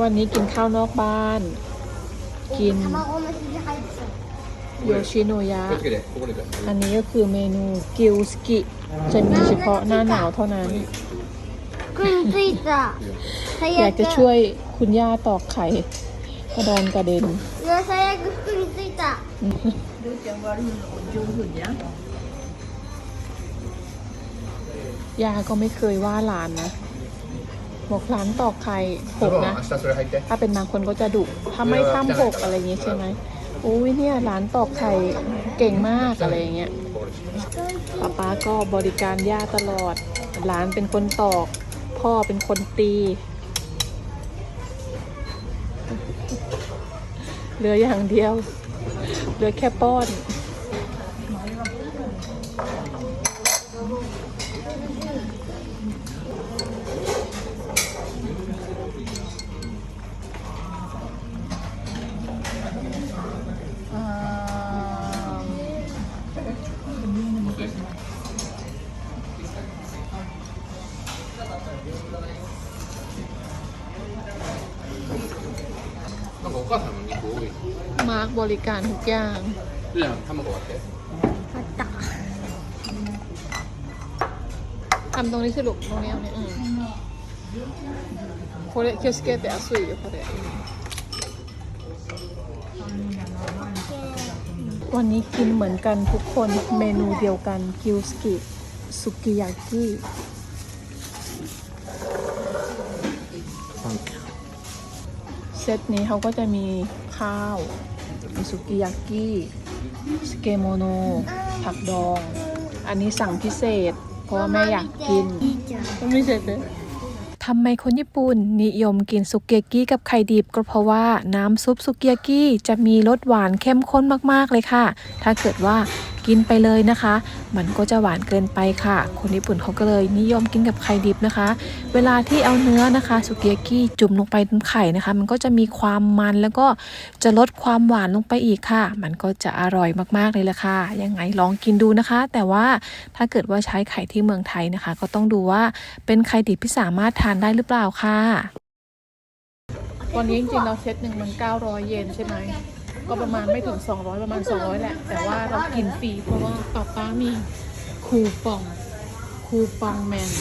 วันนี้กินข้าวนอกบ้านกิน 卵のひげ入ってた โยชิโนยะ 気をつけてここでください อันนี้ก็คือเมนูกิวสกิ จะมีเฉพาะหน้าหนาวเท่านั้น くんついた最 อยาก 悪 จะช่วยคุณย่าตอกไข่กระดอนกระเด็น うわ最悪服についた ยาก็ไม่เคยว่าหลานนะ หมกร้านตอกไข่หกนะ ถ้าเป็นบางคนก็จะดุถ้าไม่ข้ามหกอะไรอย่างเงี้ยใช่ไหมอุ้ยเนี่ยร้านตอกไข่เก่งมากอะไรอย่างเงี้ยป้าป้าก็บริการย่าตลอดหลานเป็นคนตอก พ่อเป็นคนตี เหลืออย่างเดียวเหลือแค่ป้อน お母さんの肉多い มาร์กบริการทุกอย่าง じゃあ卵割って あった ทำตรงนี้สิลูกตรงนี้เอาเนี่ยอืมこれ気をつけて熱いよこれวันนี้กินเหมือนกันทุกคนเมนูเดียวกันกิวสกิสุกิยากิ เซตนี้เขาก็จะมีข้าวมีสุกิยากิสเกโมโน ผักดอง อันนี้สั่งพิเศษ เพราะแม่อยากกินไม่เสร็จเลยทำไมคนญี่ปุ่นนิยมกินสุเกียกี้กับไข่ดิบก็เพราะว่าน้ำซุปสุเกียกี้จะมีรสหวานเข้มข้นมากๆเลยค่ะ ถ้าเกิดว่า กินไปเลยนะคะ มันก็จะหวานเกินไปค่ะ คนญี่ปุ่นเขาก็เลยนิยมกินกับไข่ดิบนะคะ เวลาที่เอาเนื้อนะคะสุกเกียกิจุ่มลงไปในไข่นะคะ มันก็จะมีความมันแล้วก็จะลดความหวานลงไปอีกค่ะ มันก็จะอร่อยมากๆเลยละค่ะ ยังไงลองกินดูนะคะ แต่ว่าถ้าเกิดว่าใช้ไข่ที่เมืองไทยนะคะ ก็ต้องดูว่าเป็นไข่ดิบที่สามารถทานได้หรือเปล่าค่ะ วันนี้จริงๆเราเซตหนึ่งมัน900เยนใช่ไหม ก็ประมาณไม่ถึง 200 ประมาณ 200 แหละ แต่ว่าเรากินฟรีเพราะว่าป๊าป๊ามีคูปองคูปองแมน